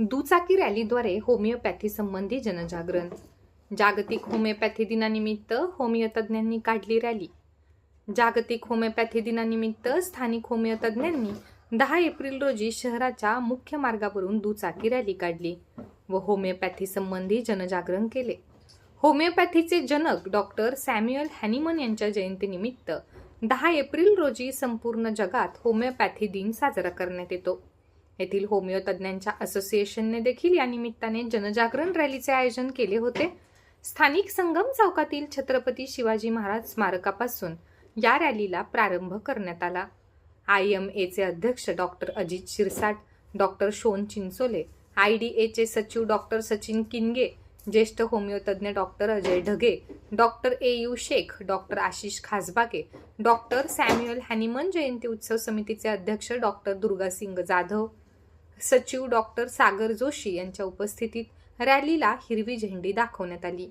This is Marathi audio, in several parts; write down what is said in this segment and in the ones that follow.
दुचाकी रॅलीद्वारे होमिओपॅथी संबंधी जनजागरण. जागतिक होमिओपॅथी दिनानिमित्त होमिओ तज्ज्ञांनी काढली रॅली. जागतिक होमिओपॅथी दिनानिमित्त स्थानिक होमिओ तज्ज्ञांनी दहा एप्रिल रोजी शहराच्या मुख्य मार्गावरून दुचाकी रॅली काढली व होमिओपॅथी संबंधी जनजागरण केले. होमिओपॅथीचे जनक डॉक्टर सॅम्युअल हॅनिमन यांच्या जयंतीनिमित्त दहा एप्रिल रोजी संपूर्ण जगात होमिओपॅथी दिन साजरा करण्यात येतो. येथील होमिओ तज्ज्ञांच्या असोसिएशनने देखील या निमित्ताने जनजागरण रॅलीचे आयोजन केले होते. स्थानिक संगम चौकातील छत्रपती शिवाजी महाराज स्मारकापासून या रॅलीला प्रारंभ करण्यात आला. आय एम एचे अध्यक्ष doctor Ajit Shirsat doctor Shon Chinchole I D एचे सचिव डॉक्टर सचिन किनगे ज्येष्ठ होमिओतज्ज्ञ doctor Ajay Dhage doctor A U Shaikh doctor Ashish Khasbage doctor Samuel Hahnemann जयंती उत्सव समितीचे अध्यक्ष डॉक्टर दुर्गासिंग जाधव सचिव डॉक्टर सागर जोशी यांच्या उपस्थितीत रॅलीला हिरवी झेंडी दाखवण्यात आली.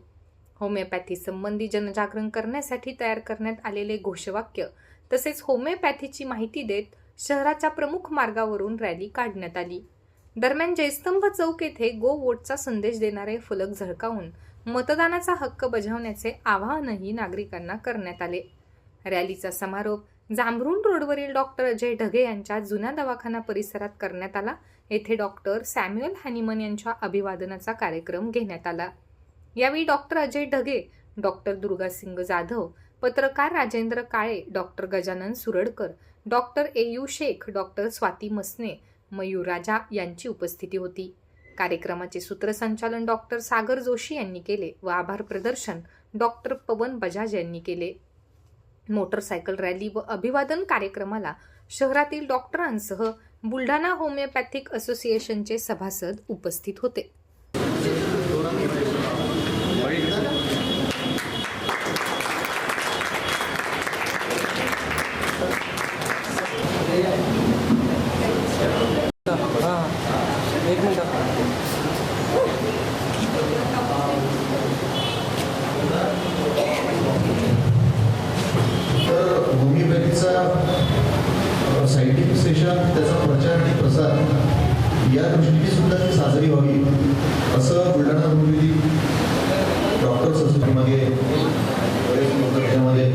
होमिओपॅथी संबंधी जनजागरण करण्यासाठी तयार करण्यात आलेले घोषवाक्य तसेच होमिओपॅथीची माहिती देत शहराच्या प्रमुख मार्गावरून रॅली काढण्यात आली. दरम्यान जयस्तंभ चौक येथे गो वोटचा संदेश देणारे फलक झळकावून मतदानाचा हक्क बजावण्याचे आवाहनही नागरिकांना करण्यात आले. रॅलीचा समारोप जांभरुण रोडवरील डॉक्टर अजय ढगे यांच्या जुन्या दवाखाना परिसरात करण्यात आला. येथे डॉक्टर सॅम्युअल हॅनिमन यांच्या अभिवादनाचा कार्यक्रम घेण्यात आला. यावेळी डॉक्टर अजय ढगे डॉक्टर दुर्गासिंग जाधव पत्रकार Rajendra Kale doctor Gajanan Suradkar doctor A U Shaikh doctor Swati Masane Mayur Raja यांची उपस्थिती होती. कार्यक्रमाचे सूत्रसंचालन डॉक्टर सागर जोशी यांनी केले व आभार प्रदर्शन डॉक्टर पवन बजाज यांनी केले. मोटरसायकल रॅली व अभिवादन कार्यक्रमाला शहरातील डॉक्टरांसह बुलढाणा होमिओपॅथिक असोसिएशनचे सभासद उपस्थित होते हां एक मिनटं तर होमिओपॅथीचा सायंटिफिक सेशन त्याचा प्रचार आणि प्रसार या दृष्टीने सुद्धा ती साजरी व्हावी असं बुलढाणा होमिओपॅथी डॉक्टर संस्थेमागे बरेच लोक त्याच्यामध्ये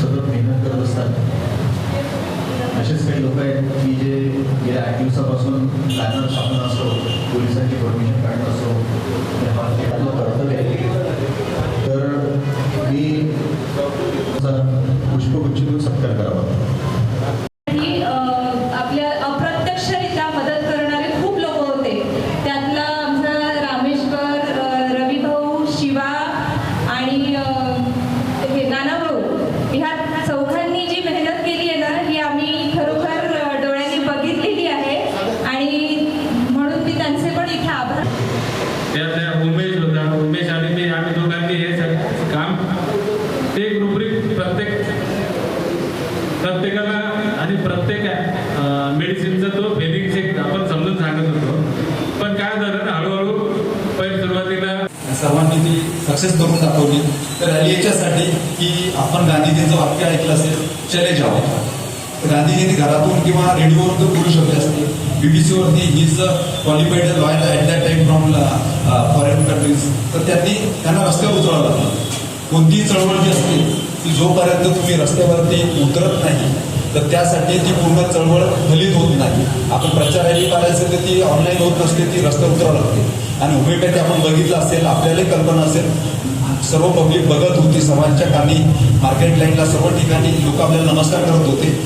सतत मेहनत करत असतात असेच काही लोक आहेत की जे गेल्या आठ दिवसापासून बॅनर छापणं असो पोलिसांची परमिशन काढणं असो हे कर्तव्य आहे. तर मी चा पुष्पगुच्छ देऊन सत्कार करावा ही अ, आपल्या अप्रत्यक्षरित्या मदत करणारे खूप लोक होते त्यातला आमचा रामेश्वर अ, रविभाऊ शिवा आणि अ, हे नानाभाऊ ह्या चौघांनी जी मेहनत केली आहे ना ही आम्ही खरोखर अ, डोळ्यांनी बघितलेली आहे आणि म्हणून मी त्यांचे पण इथे आभार त्यातल्या उमेश होता उमेश आणि हे काम ते एक रुब्रिक प्रत्येक प्रत्येकाला आणि प्रत्येक मेडिसिनचा तो बेनिफिट एक आपण समजून सांगत होतो. पण काय झालं ना हळूहळू पहिले सुरुवातीला सर्वांनी ती सक्सेस करून दाखवली. तर रॅली याच्यासाठी की आपण गांधीजींचं वाक्य ऐकलं असेल चले जाओ. गांधीजींनी घरातून किंवा रेडिओवर बोलू शकले असते. बीबीसीवरती he's qualified lawyer at that time from foreign countries तर त्यांनी त्यांना रस्त्यावर उतरवलं लागलं. कोणतीही चळवळ जी असते ती जोपर्यंत तुम्ही रस्त्यावरती उतरत नाही तर त्यासाठी ती पूर्ण चळवळ फलित होत नाही. आपण प्रचार करायचं तर ती ऑनलाईन होत नसते ती रस्त्यावर उतरावं लागते. आणि होमिओपॅथी आपण बघितलं असेल आपल्यालाही कल्पना असेल सर्व पब्लिक बघत होती समाजच्या कामी मार्केट लाईनला सर्व ठिकाणी लोक आपल्याला नमस्कार करत होते.